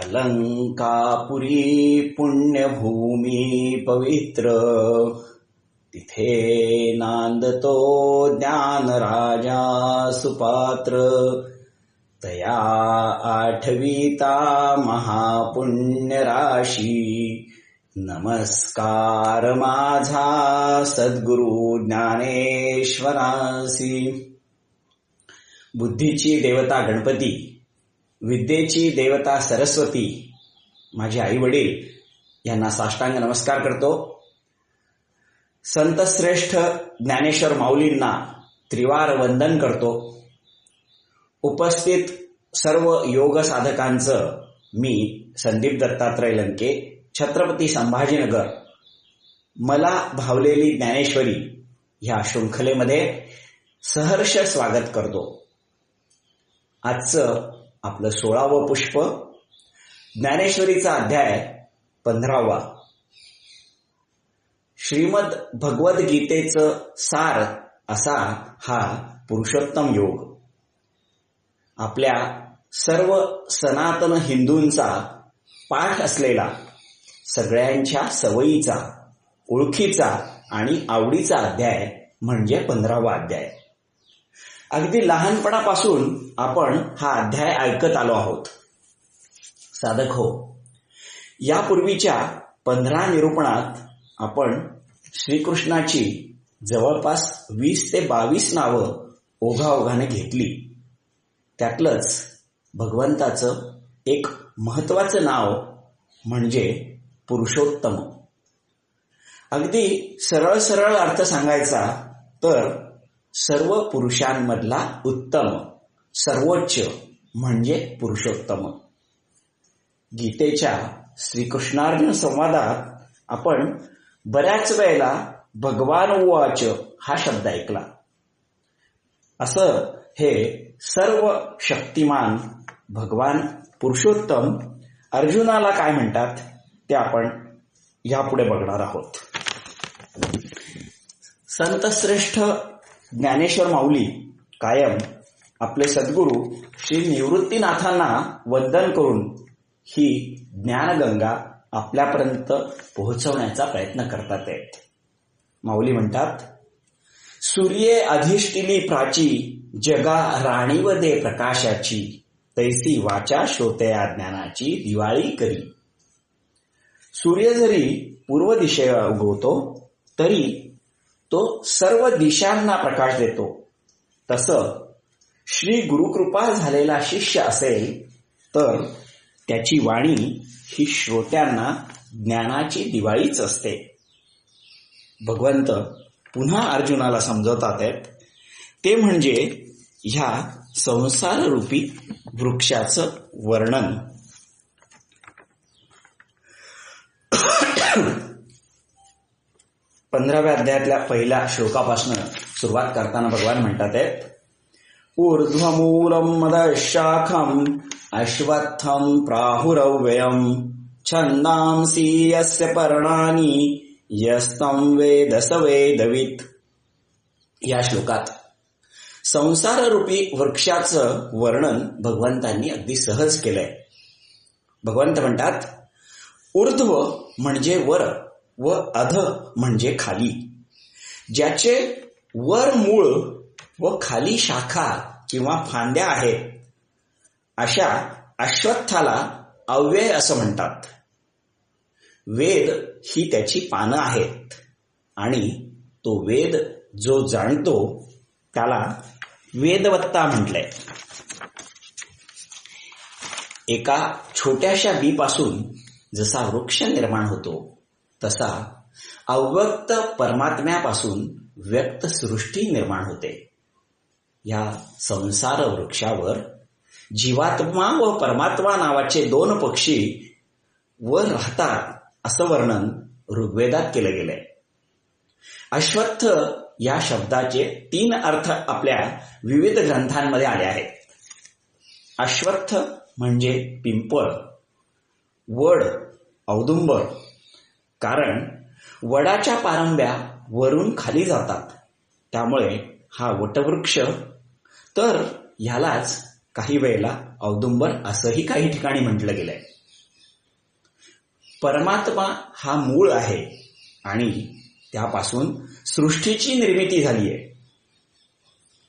अलंकापुरी पुण्यभूमी पवित्र। तिथे नांदतो ज्ञानराजा सुपात्र। तया आठविता महापुण्यराशी। नमस्कार माझा सद्गुरु ज्ञानेश्वरासी। बुद्धीची देवता गणपती विद्येची देवता सरस्वती माझे आई वडील यांना साष्टांग नमस्कार करतो. संतश्रेष्ठ ज्ञानेश्वर माऊलींना त्रिवार वंदन करतो. उपस्थित सर्व योग साधकांचं मी संदीप दत्तात्रय लंके छत्रपती संभाजीनगर मला भावलेली ज्ञानेश्वरी ह्या शृंखलेमध्ये सहर्ष स्वागत करतो. आजचं आपलं सोळावं पुष्प. ज्ञानेश्वरीचा अध्याय पंधरावा. श्रीमद भगवद्गीतेचं सार असा हा पुरुषोत्तम योग. आपल्या सर्व सनातन हिंदूंचा पाठ असलेला सगळ्यांच्या सवयीचा ओळखीचा आणि आवडीचा अध्याय म्हणजे पंधरावा अध्याय. अगदी लहानपणापासून आपण हा अध्याय ऐकत आलो आहोत. साधक हो यापूर्वीच्या पंधरा निरूपणात आपण श्रीकृष्णाची जवळपास वीस ते बावीस नावं ओघाओघाने घेतली. त्यातलंच भगवंताचं एक महत्वाचं नाव म्हणजे पुरुषोत्तम. अगदी सरळ सरळ अर्थ सांगायचा तर सर्व पुरुषांमधला उत्तम सर्वोच्च म्हणजे पुरुषोत्तम. गीतेच्या श्रीकृष्णार्जुन संवादात आपण बऱ्याच वेळेला भगवान उवाच हा शब्द ऐकला. असं हे सर्व शक्तिमान भगवान पुरुषोत्तम अर्जुनाला काय म्हणतात ते आपण यापुढे बघणार आहोत. संतश्रेष्ठ ज्ञानेश्वर माऊली कायम आपले सद्गुरू श्री निवृत्तीनाथांना वंदन करून ही ज्ञानगंगा आपल्यापर्यंत पोहोचवण्याचा प्रयत्न करतात आहेत माऊली म्हणतात सूर्ये अधिष्ठिली प्राची जगा राणीव दे प्रकाशाची तैसी वाचा श्रोतया ज्ञानाची दिवाळी करी. सूर्य जरी पूर्व दिशेला उगवतो तरी तो सर्व दिशांना प्रकाश देतो. तसं श्री गुरुकृपा झालेला शिष्य असेल तर त्याची वाणी ही श्रोत्यांना ज्ञानाची दिवाळीच असते. भगवंत पुन्हा अर्जुनाला समजवतात आहेत. ते म्हणजे ह्या संसाररूपी वृक्षाचं वर्णन. पंधराव्या अध्यायातल्या पहिल्या श्लोकापासून सुरुवात करताना भगवान म्हणतात आहेत ऊर्ध्वमूलम मदशाखम अश्वत्थम प्राहुरव्ययम छंदांसी यस्य पर्णानी यस्तम वेदस वेदवित. या श्लोकात संसाररूपी वृक्षाचं वर्णन भगवंतांनी अगदी सहज केलंय. भगवंत म्हणतात ऊर्ध्व म्हणजे वर व अध म्हणजे खाली. ज्याचे वर मूळ व खाली शाखा किंवा फांद्या आहेत अशा अश्वत्थाला अव्यय असं म्हणतात. वेद ही त्याची पानं आहेत आणि तो वेद जो जाणतो त्याला वेदवत्ता म्हटलंय. एका छोट्याशा बीपासून जसा वृक्ष निर्माण होतो तसा अव्यक्त परमात्म्यापासून व्यक्त सृष्टी निर्माण होते. या संसार वृक्षावर जीवात्मा व परमात्मा नावाचे दोन पक्षी वर राहतात असं वर्णन ऋग्वेदात केलं गेलंय. अश्वत्थ या शब्दाचे तीन अर्थ आपल्या विविध ग्रंथांमध्ये आले आहेत. अश्वत्थ म्हणजे पिंपळ वड औदुंबर कारण वडाच्या पारंब्या वरून खाली जातात. त्यामुळे हा वटवृक्ष तर ह्यालाच काही वेळेला औदुंबर असंही काही ठिकाणी म्हटलं गेलंय. परमात्मा हा मूळ आहे आणि त्यापासून सृष्टीची निर्मिती झाली आहे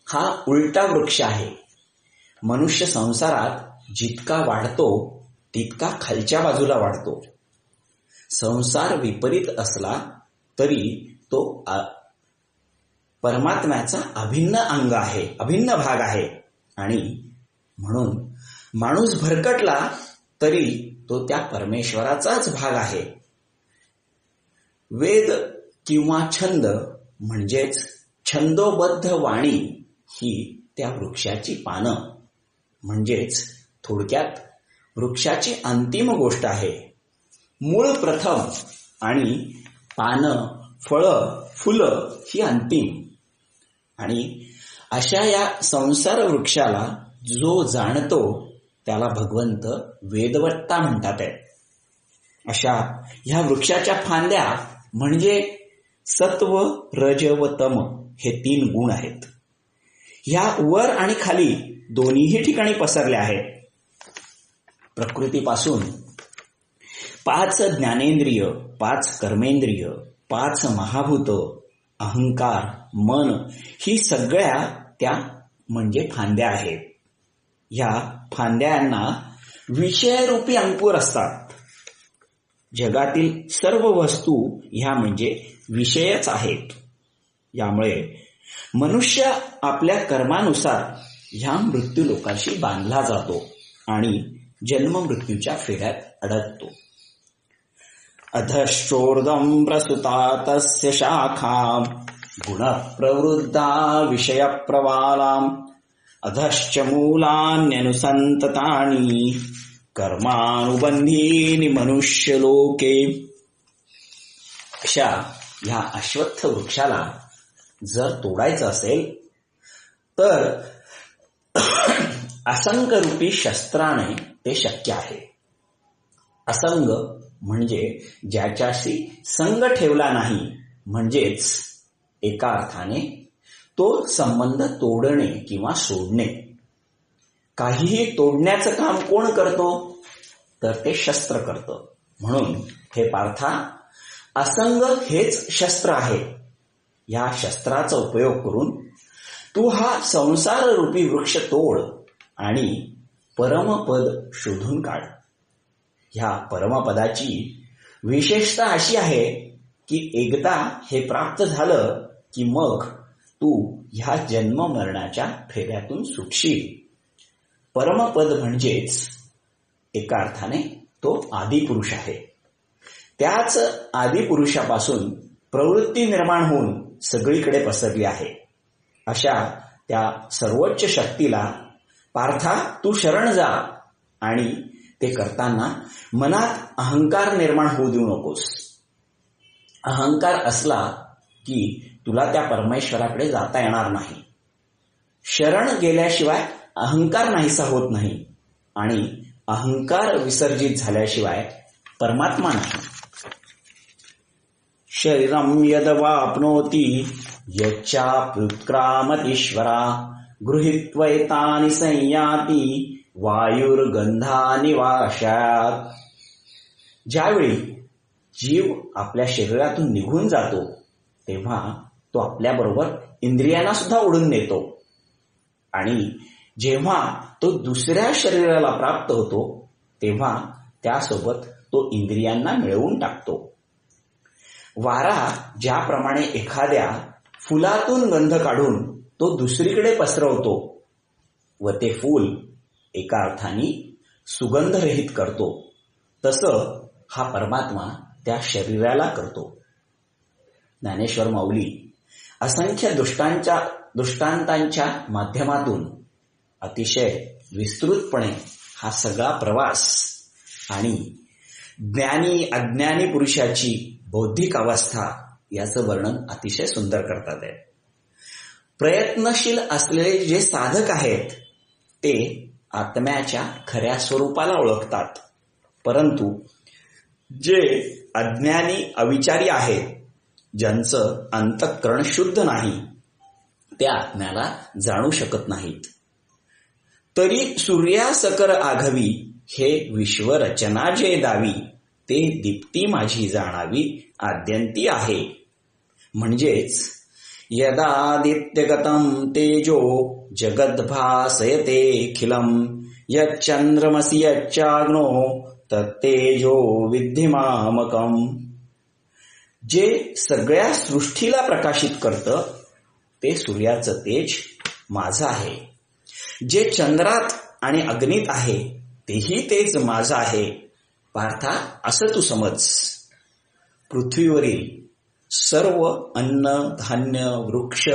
हा उलटा वृक्ष आहे. मनुष्य संसारात जितका वाढतो तितका खालच्या बाजूला वाढतो. संसार विपरीत असला तरी तो परमात्म्याचा अभिन्न अंग आहे अभिन्न भाग आहे. आणि म्हणून माणूस भरकटला तरी तो त्या परमेश्वराचाच भाग आहे. वेद किंवा छंद म्हणजेच छंदोबद्ध वाणी ही त्या वृक्षाची पानं. म्हणजेच थोडक्यात वृक्षाची अंतिम गोष्ट आहे. मूळ प्रथम आणि पानं फळं फुलं ही अंतिम. आणि अशा या संसार वृक्षाला जो जाणतो त्याला भगवंत वेदवत्ता म्हणतात आहे अशा ह्या वृक्षाच्या फांद्या म्हणजे सत्व रज व तम हे तीन गुण आहेत. ह्या वर आणि खाली दोन्हीही ठिकाणी पसरल्या आहेत. प्रकृतीपासून पाच ज्ञानेंद्रिय पाच कर्मेंद्रिय पाच महाभूत अहंकार मन ही सगळ्या त्या म्हणजे फांद्या आहेत. ह्या फांद्यांना विषयरूपी अंकुर असतात. जगातील सर्व वस्तू ह्या म्हणजे विषयच आहेत. यामुळे मनुष्य आपल्या कर्मानुसार ह्या मृत्यू लोकांशी बांधला जातो आणि जन्म मृत्यूच्या फेऱ्यात अडकतो. अधश्चोर्दम् प्रसुता तस्य शाखा। गुणप्रवृद्धा विषयप्रवालाम्। अधश्च मूलान्यनुसन्ततानि। कर्मानुबन्धीनि मनुष्यलोके। अशा ह्या अश्वत्थ वृक्षाला जर तोडायचं असेल तर असंग रूपी शस्त्राने ते शक्य आहे. असंग म्हणजे ज्याच्याशी संग ठेवला नाही म्हणजेच एका अर्थाने तो संबंध तोडणे किंवा सोडणे. काहीही तोडण्याचं काम कोण करतो? तर ते शस्त्र करतं. म्हणून हे पार्था असंग हेच शस्त्र आहे. या शस्त्राचा उपयोग करून तू हा संसार रूपी वृक्ष तोड आणि परमपद शोधून काढ. ह्या परमपदाची विशेषता अशी आहे की एकदा हे प्राप्त झालं की मग तू ह्या जन्म मरणाच्या फेऱ्यातून सुटशील. परमपद म्हणजेच एका अर्थाने तो आदिपुरुष आहे. त्याच आदिपुरुषापासून प्रवृत्ती निर्माण होऊन सगळीकडे पसरली आहे. अशा त्या सर्वोच्च शक्तीला पार्था तू शरण जा आणि ते करताना मनात अहंकार निर्माण होऊ देऊ नकोस. अहंकार असला की तुला त्या परमेश्वराकडे जाता येणार नाही. शरण गेल्याशिवाय अहंकार नाहीसा होत नाही आणि अहंकार विसर्जित झाल्याशिवाय परमात्मा नाही. शरीरम यदवापनोती यदवाप्नोती यच्चाप्युत्क्रामतीश्वरा गृहीत्वैतानि संयाती वायुर्गंधानी वाशात ज्यावेळी जीव आपल्या शरीरातून निघून जातो तेव्हा तो आपल्याबरोबर इंद्रियांना सुद्धा ओढून नेतो. आणि जेव्हा तो दुसऱ्या शरीराला प्राप्त होतो तेव्हा त्यासोबत तो इंद्रियांना मिळवून टाकतो. वारा ज्याप्रमाणे एखाद्या फुलातून गंध काढून तो दुसरीकडे पसरवतो व ते फूल एका अर्थाने सुगंधरहित करतो. तसं हा परमात्मा त्या शरीराला करतो. ज्ञानेश्वर माऊली असंख्य दुष्टांच्या दृष्टांतांच्या माध्यमातून अतिशय विस्तृतपणे हा सगळा प्रवास आणि ज्ञानी अज्ञानी पुरुषाची बौद्धिक अवस्था याचं वर्णन अतिशय सुंदर करतात. आहे प्रयत्नशील असलेले जे साधक आहेत ते आत्म्याच्या खऱ्या स्वरूपाला ओळखतात. परंतु जे अज्ञानी अविचारी आहेत ज्यांचं अंतःकरण शुद्ध नाही त्या आत्म्याला जाणू शकत नाहीत. तरी सूर्यासकर आघवी हे विश्वरचना जे दावी ते दीप्ती माझी जाणावी आद्यंती आहे. म्हणजेच यदादित्यगतं तेजो जगद्भासयतेऽखिलम् यच्चन्द्रमसि यच्चाग्नो तत्तेजो विद्धिमामकम। जे सगळ्या सृष्टीला प्रकाशित करतं ते सूर्याचं तेज माझं आहे. जे चंद्रात आणि अग्नीत आहे तेही तेज माझं आहे. पार्था असं तू समज. पृथ्वीवरील सर्व अन्न धान्य वृक्ष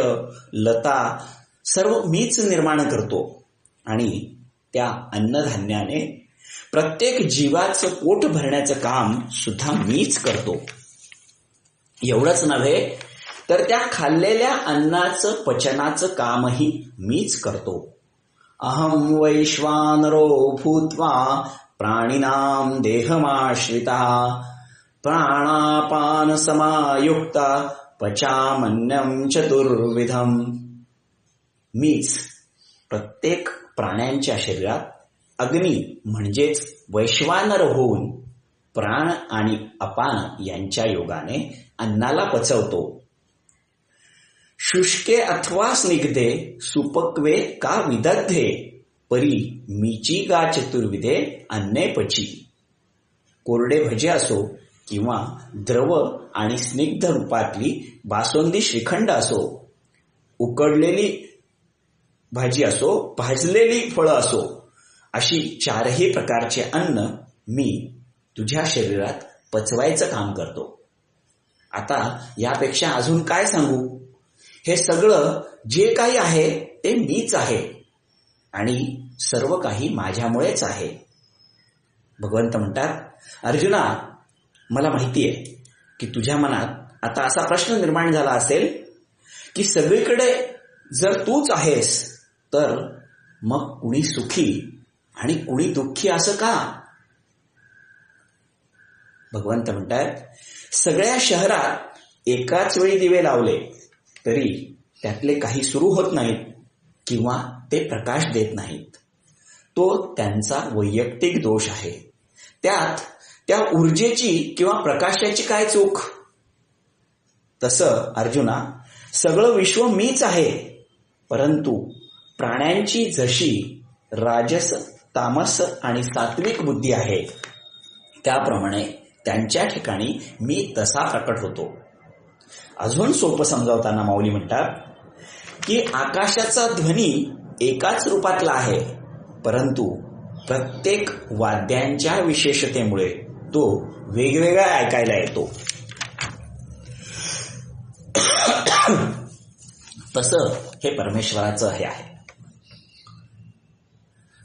लता सर्व मीच निर्माण करतो. आणि त्या अन्नधान्याने प्रत्येक जीवाचं पोट भरण्याचं काम सुद्धा मीच करतो. एवढंच नव्हे तर त्या खाल्लेल्या अन्नाचं पचनाचं कामही मीच करतो. अहम वैश्वानरो भूत्वा प्राणिनां देहमाश्रिता प्राणापान समायुक्ता पचामन्यम चतुर्विधम। मीच प्रत्येक प्राण्यांच्या शरीरात अग्नी म्हणजेच वैश्वानर होऊन प्राण आणि अपान यांच्या योगाने अन्नाला पचवतो. शुष्के अथवा स्निग्धे सुपक्वे का विदग्धे परी मीची गा चतुर्विधे अन्ने पची। कोरडे भजे असो किंवा द्रव आणि स्निग्ध रूपातली बासुंदी श्रीखंड असो उकडलेली भाजी असो भाजलेली फळं असो अशी चारही प्रकारचे अन्न मी तुझ्या शरीरात पचवायचं काम करतो. आता यापेक्षा अजून काय सांगू? हे सगळं जे काही आहे ते मीच आहे आणि सर्व काही माझ्यामुळेच आहे. भगवंत म्हणतात अर्जुना मला माहिती आहे की तुझ्या मनात आता असा प्रश्न निर्माण झाला असेल की सगळीकडे जर तूच आहेस तर मग कुणी सुखी आणि कुणी दुःखी असं का? भगवंत म्हणतात सगळ्या शहरात एकाच वेळी दिवे लावले तरी त्यातले काही सुरू होत नाहीत किंवा ते प्रकाश देत नाहीत. तो त्यांचा वैयक्तिक दोष आहे. त्यात त्या ऊर्जेची किंवा प्रकाशाची काय चूक? तसं अर्जुना सगळं विश्व मीच आहे परंतु प्राण्यांची जशी राजस तामस आणि सात्विक बुद्धी आहे त्याप्रमाणे त्यांच्या ठिकाणी मी तसा प्रकट होतो. अजून सोपं समजावताना माऊली म्हणतात की आकाशाचा ध्वनी एकाच रूपातला आहे परंतु प्रत्येक वाद्यांच्या विशेषतेमुळे तो वेगवेगळा ऐकायला येतो. तसं हे परमेश्वराचं हे आहे.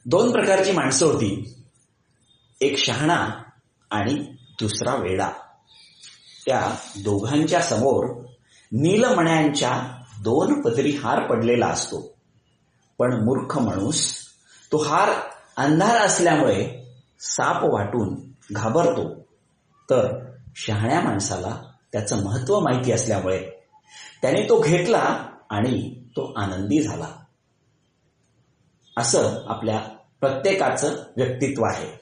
दोन प्रकारची माणसं होती. एक शहाणा आणि दुसरा वेडा. त्या दोघांच्या समोर नीलमण्यांच्या दोन पदरी हार पडलेला असतो. पण मूर्ख माणूस तो हार अंधार असल्यामुळे साप वाटून घाबरतो. तर शहाण्या माणसाला त्याचं महत्त्व माहिती असल्यामुळे त्याने तो घेतला आणि तो आनंदी झाला. असं आपल्या प्रत्येकाचं व्यक्तित्व आहे.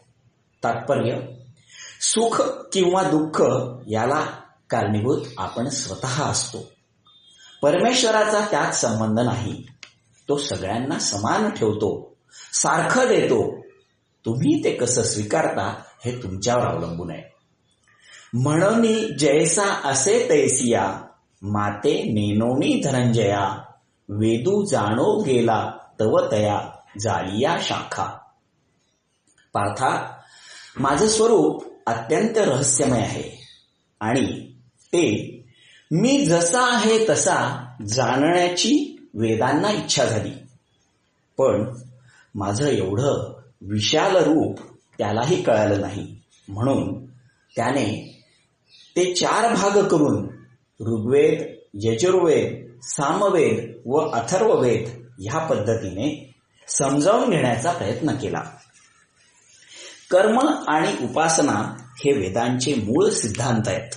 तात्पर्य सुख किंवा दुःख याला कारणीभूत आपण स्वतः असतो. परमेश्वराचा त्यात संबंध नाही. तो सगळ्यांना समान ठेवतो सारखं देतो. तुम्ही ते कसं स्वीकारता हे तुमच्यावर अवलंबून आहे. म्हणून जैसा असे तैसिया माते नेनोनी धनंजया वेदू जाणो गेला तव तया जालिया शाखा. पार्था माझं स्वरूप अत्यंत रहस्यमय आहे आणि ते मी जसा आहे तसा जाणण्याची वेदांना इच्छा झाली. पण माझं एवढं विशाल रूप त्यालाही कळालं नाही. म्हणून त्याने ते चार भाग करून ऋग्वेद यजुर्वेद सामवेद व अथर्ववेद ह्या पद्धतीने समजावून घेण्याचा प्रयत्न केला. कर्म आणि उपासना हे वेदांचे मूळ सिद्धांत आहेत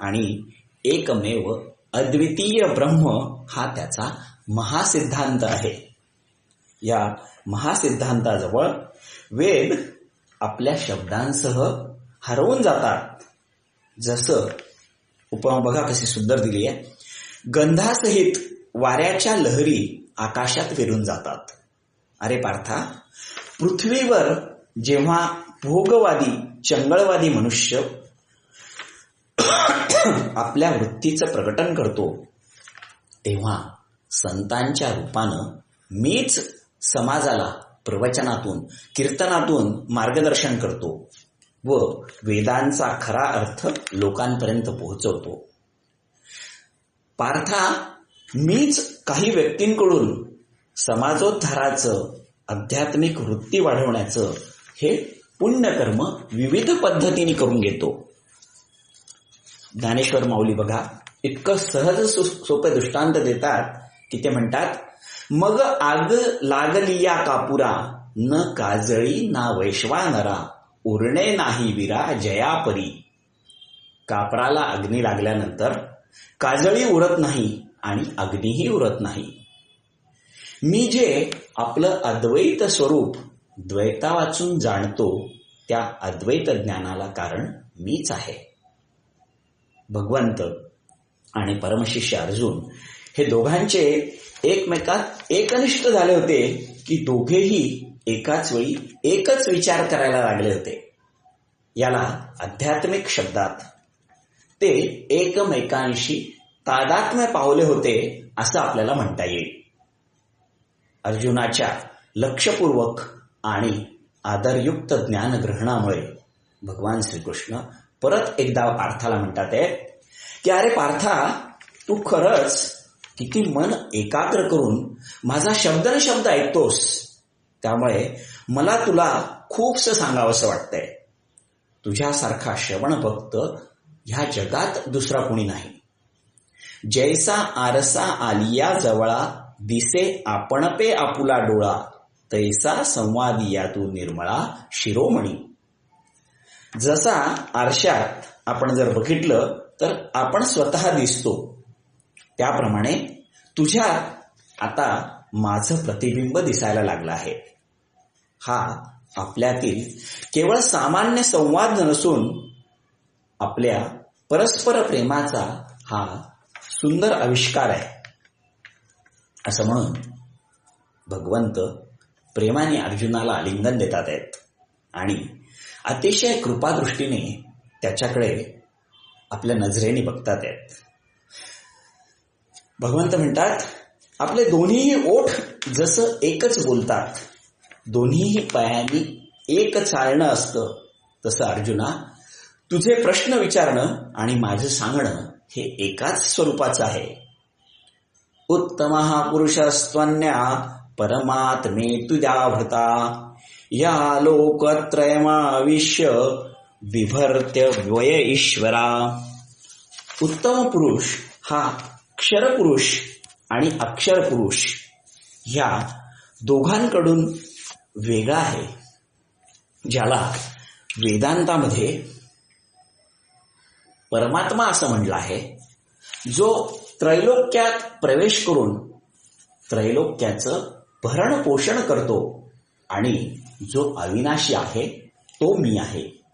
आणि एकमेव अद्वितीय ब्रह्म हा त्याचा महासिद्धांत आहे. या महासिद्धांताजवळ वेद आपल्या शब्दांसह हरवून जातात. जसं उपमा बघा कशी सुंदर दिली आहे. गंधासहित वाऱ्याच्या लहरी आकाशात विरून जातात. अरे पार्था पृथ्वीवर जेव्हा भोगवादी चंगळवादी मनुष्य आपल्या वृत्तीचं प्रकटन करतो तेव्हा संतांच्या रूपानं मीच समाजाला प्रवचनातून कीर्तनातून मार्गदर्शन करतो व वेदांचा खरा अर्थ लोकांपर्यंत पोहोचवतो. पार्था मीच काही व्यक्तींकडून समाजोद्धाराचं आध्यात्मिक वृत्ती वाढवण्याचं हे पुण्यकर्म विविध पद्धतीने करून घेतो. ज्ञानेश्वर माऊली बघा इतकं सहज सोपे दृष्टांत देतात की ते म्हणतात मग आग लागलिया कापुरा. न काजळी ना वैश्वानरा. उरणे नाही विरा जयापरी. कापराला अग्नी लागल्यानंतर काजळी उरत नाही आणि अग्नीही उरत नाही. मी जे आपलं अद्वैत स्वरूप द्वैता वाचून जाणतो त्या अद्वैत ज्ञानाला कारण मीच आहे. भगवंत आणि परमशिष्य अर्जुन हे दोघांचे एकमेकात एकनिष्ठ झाले होते की दोघेही एकाच वेळी एकच विचार करायला लागले होते. याला आध्यात्मिक शब्दात ते एकमेकांशी तादात्म्य पावले होते असं आपल्याला म्हणता येईल. अर्जुनाच्या लक्षपूर्वक आणि आदरयुक्त ज्ञानग्रहणामुळे भगवान श्रीकृष्ण परत एकदा पार्थाला म्हणतात आहे की अरे पार्था तू खरंच किती मन एकाग्र करून माझा शब्द न शब्द ऐकतोस. त्यामुळे मला तुला खूपस सांगावंसं वाटतंय. तुझ्यासारखा श्रवण भक्त ह्या जगात दुसरा कुणी नाही. जैसा आरसा आलिया जवळा दिसे आपण पे आपुला डोळा तैसा संवादिया तू निर्मळा शिरोमणी. जसा आरशात आपण जर बघितलं तर आपण स्वतः दिसतो. त्याप्रमाणे तुझ्यात आता माझं प्रतिबिंब दिसायला लागलं आहे. हा आपल्यातील केवळ सामान्य संवाद नसून आपल्या परस्पर प्रेमाचा हा सुंदर आविष्कार आहे. असं म्हणून भगवंत प्रेमाने अर्जुनाला आलिंगन देतात आहेत. आणि अतिशय कृपादृष्टीने त्याच्याकडे आपल्या नजरेने बघतात आहेत. भगवंत म्हणतात आपले दोन्हीही ओठ जसं एकच बोलतात दोन्हीही पायांनी एक चालणं असतं तसं अर्जुना तुझे प्रश्न विचारणं आणि माझं सांगणं हे एकाच स्वरूपाचं आहे. उत्तम पुरुषस्त्वन्या परमात्मे तुझ्या भृता या लोकत्रयमाविश्य विभर्त्य व्यय ईश्वरा. उत्तम पुरुष हा क्षरपुरुष आणि अक्षर पुरुष ह्या दोघांकडून वेगळा आहे ज्याला वेदांतामध्ये परमात्मा असं म्हटलं आहे जो त्रैलोक्यात प्रवेश करून त्रैलोक्याचं भरण पोषण करतो आणि जो अविनाशी आहे तो मी आहे.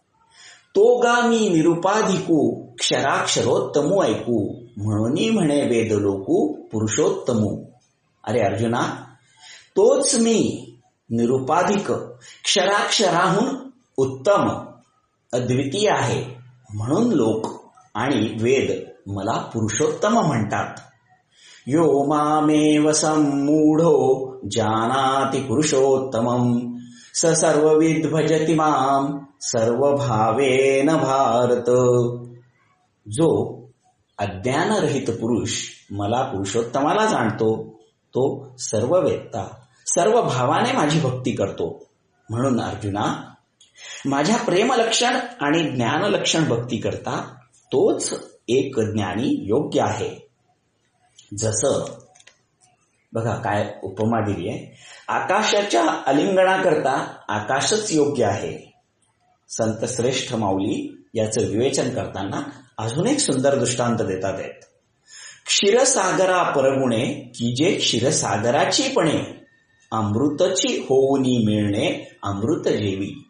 तो गा मी निरुपाधिकू क्षराक्षरोत्तमू ऐकू. म्हणून म्हणे वेद लोकू पुरुषोत्तमू. अरे अर्जुना तोच मी निरुपाधिक क्षराक्षराहून उत्तम अद्वितीय आहे म्हणून लोक आणि वेद मला पुरुषोत्तम म्हणतात. यो मामेव संमूढो जानाति पुरुषोत्तमं स सर्वविद भजती माम सर्वभावेन भारत. जो अज्ञानरहित पुरुष मला पुरुषोत्तमाला जाणतो. तो सर्व वेत्ता सर्व भावाने माझी भक्ती करतो. म्हणून अर्जुना माझ्या प्रेमलक्षण आणि ज्ञानलक्षण भक्ती करता तोच एक ज्ञानी योग्य आहे. जसं बघा काय उपमा दिली आहे. आकाशाच्या अलिंगणाकरता आकाशच योग्य आहे. संत श्रेष्ठ माऊली याचं विवेचन करताना अजून एक सुंदर दृष्टांत देतात आहेत. क्षीरसागरा परगुणे की जे क्षीरसागराची पणे अमृतची होऊनी मिळणे अमृत जेवी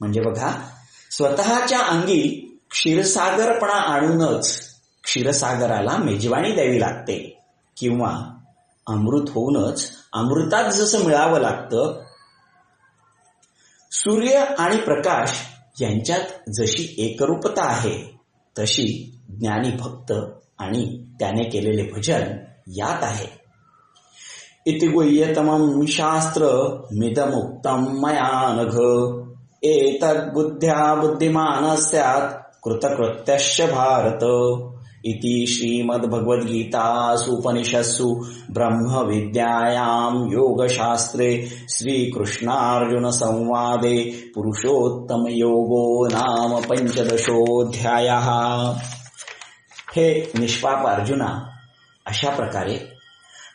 म्हणजे बघा स्वतःच्या अंगी क्षीरसागरपणा आणूनच क्षीरसागराला मेजवाणी द्यावी लागते. किंवा अमृत होऊनच अमृतात जसं मिळावं लागतं सूर्य आणि प्रकाश यांच्यात जशी एकरूपता आहे तशी ज्ञानी भक्त आणि त्याने केलेले भजन यात आहे. इति गुह्यतमं शास्त्र मिदमुक्तं मया नघ। एतद्बुद्ध्या बुद्धिमान स्यात् कृतकृत्यश्च भारत। इति श्रीमद्भगवद्गीतासूपनिषत्सु ब्रह्मविद्यायां योगशास्त्रे श्रीकृष्णार्जुनसंवादे पुरुषोत्तमयोगो नाम पञ्चदशोऽध्यायः। हे निष्पाप अर्जुना अशा प्रकारे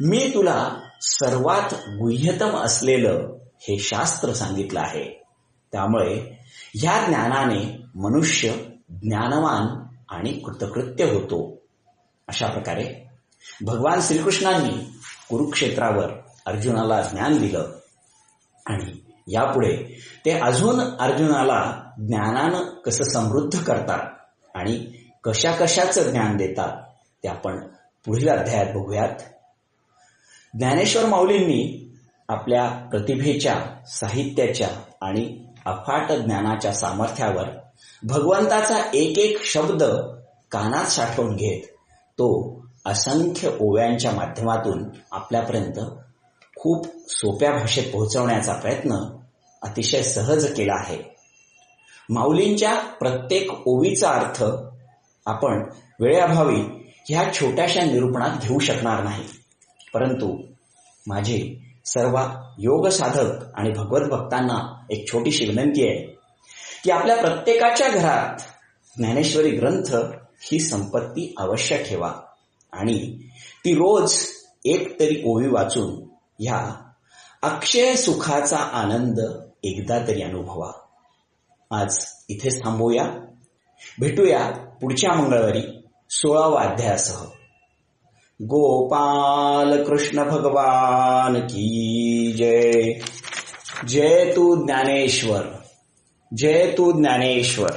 मी तुला सर्वात गुह्यतम असलेलं हे शास्त्र सांगितलं आहे. त्यामुळे ह्या ज्ञानाने मनुष्य ज्ञानवान आणि कृतकृत्य होतो. अशा प्रकारे भगवान श्रीकृष्णांनी कुरुक्षेत्रावर अर्जुनाला ज्ञान दिलं. आणि यापुढे ते अजून अर्जुनाला ज्ञानानं कसं समृद्ध करतात आणि कशा कशाचं ज्ञान देतात ते आपण पुढील अध्यायात बघूयात. ज्ञानेश्वर माऊलींनी आपल्या प्रतिभेच्या साहित्याच्या आणि अफाट ज्ञानाच्या सामर्थ्यावर भगवंताचा एक एक शब्द कानात साठवून घेत तो असंख्य ओव्यांच्या माध्यमातून आपल्यापर्यंत खूप सोप्या भाषेत पोहोचवण्याचा प्रयत्न अतिशय सहज केला आहे. माऊलींच्या प्रत्येक ओवीचा अर्थ आपण वेळेअभावी ह्या छोट्याशा निरूपणात घेऊ शकणार नाही. परंतु माझे सर्व योग साधक आणि भगवत भक्तांना एक छोटीशी विनंती आहे. की आपल्या प्रत्येकाच्या घरात ज्ञानेश्वरी ग्रंथ ही संपत्ती अवश्य ठेवा. आणि ती रोज एक तरी ओवी वाचून ह्या अक्षय सुखाचा आनंद एकदा तरी अनुभवा. आज इथेच थांबूया. भेटूया पुढच्या मंगळवारी सोळावा अध्यायासह. गोपाल कृष्ण भगवान की जय. जय तू ज्ञानेश्वर. जय तू ज्ञानेश्वर.